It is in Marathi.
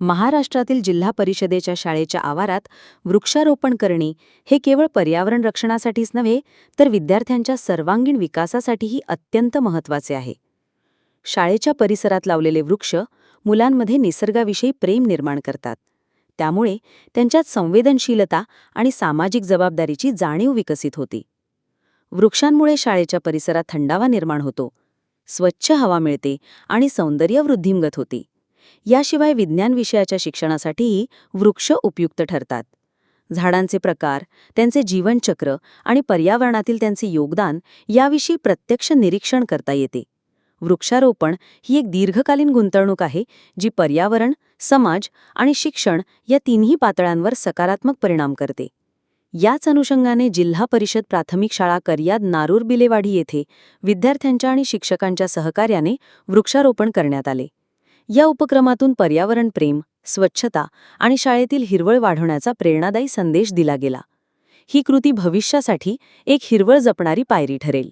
महाराष्ट्रातील जिल्हा परिषदेच्या शाळेच्या आवारात वृक्षारोपण करणे हे केवळ पर्यावरण रक्षणासाठीच नव्हे तर विद्यार्थ्यांच्या सर्वांगीण विकासासाठीही अत्यंत महत्त्वाचे आहे. शाळेच्या परिसरात लावलेले वृक्ष मुलांमध्ये निसर्गाविषयी प्रेम निर्माण करतात. त्यामुळे त्यांच्यात संवेदनशीलता आणि सामाजिक जबाबदारीची जाणीव विकसित होती. वृक्षांमुळे शाळेच्या परिसरात थंडावा निर्माण होतो. स्वच्छ हवा मिळते आणि सौंदर्य वृद्धिंगत होती. याशिवाय विज्ञान विषयाच्या शिक्षणासाठीही वृक्ष उपयुक्त ठरतात. झाडांचे प्रकार त्यांचे जीवनचक्र आणि पर्यावरणातील त्यांचे योगदान याविषयी प्रत्यक्ष निरीक्षण करता येते. वृक्षारोपण ही एक दीर्घकालीन गुंतवणूक आहे जी पर्यावरण समाज आणि शिक्षण या तिन्ही पातळ्यांवर सकारात्मक परिणाम करते. याच अनुषंगाने जिल्हा परिषद प्राथमिक शाळा कर्याद नारूर बिलेवाडी येथे विद्यार्थ्यांच्या आणि शिक्षकांच्या सहकार्याने वृक्षारोपण करण्यात आले. या उपक्रमातून पर्यावरण प्रेम स्वच्छता आणि शाळेतील हिरवळ वाढवण्याचा प्रेरणादायी संदेश दिला गेला. ही कृती भविष्यासाठी एक हिरवळ जपणारी पायरी ठरेल.